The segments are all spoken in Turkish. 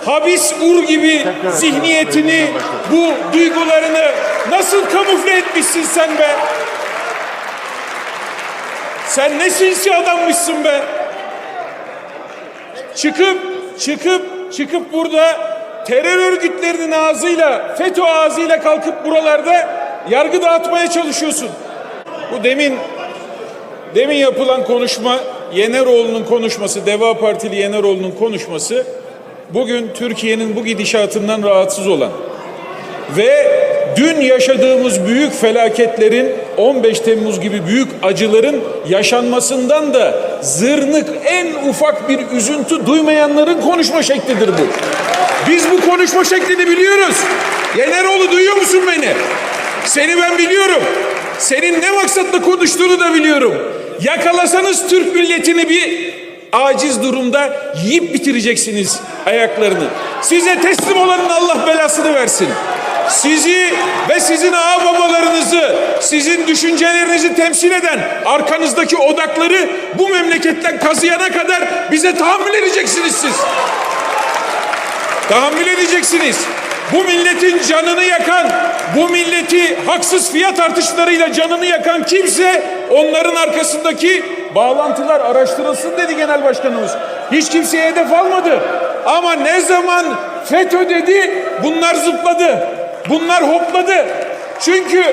habis ur gibi zihniyetini, bu duygularını nasıl kamufle etmişsin sen be? Sen ne sinsi adammışsın be? Çıkıp, çıkıp, çıkıp burada terör örgütlerinin ağzıyla, FETÖ ağzıyla kalkıp buralarda yargı dağıtmaya çalışıyorsun. Bu demin demin yapılan konuşma Yeneroğlu'nun konuşması, Deva Partili Yeneroğlu'nun konuşması bugün Türkiye'nin bu gidişatından rahatsız olan ve dün yaşadığımız büyük felaketlerin 15 Temmuz gibi büyük acıların yaşanmasından da zırnık en ufak bir üzüntü duymayanların konuşma şeklidir bu. Biz bu konuşma şeklini biliyoruz. Yeneroğlu duyuyor musun beni? Seni ben biliyorum. Senin ne maksatla konuştuğunu da biliyorum. Yakalasanız Türk milletini bir aciz durumda yiyip bitireceksiniz ayaklarını. Size teslim olanın Allah belasını versin. Sizi ve sizin ağa babalarınızı, sizin düşüncelerinizi temsil eden arkanızdaki odakları bu memleketten kazıyana kadar bize tahammül edeceksiniz siz. Tahammül edeceksiniz. Bu milletin canını yakan, bu milleti haksız fiyat artışlarıyla canını yakan kimse onların arkasındaki bağlantılar araştırılsın dedi genel başkanımız. Hiç kimseye hedef almadı. Ama ne zaman FETÖ dedi bunlar zıpladı. Bunlar hopladı. Çünkü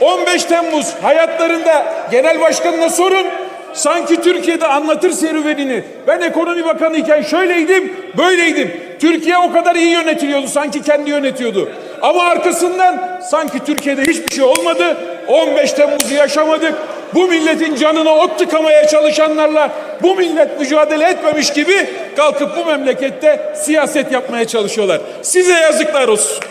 15 Temmuz hayatlarında genel başkanına sorun. Sanki Türkiye'de anlatır serüvenini. Ben ekonomi bakanı iken şöyleydim, böyleydim. Türkiye o kadar iyi yönetiliyordu, sanki kendi yönetiyordu. Ama arkasından sanki Türkiye'de hiçbir şey olmadı. 15 Temmuz'u yaşamadık. Bu milletin canına ot tıkamaya çalışanlarla bu millet mücadele etmemiş gibi kalkıp bu memlekette siyaset yapmaya çalışıyorlar. Size yazıklar olsun.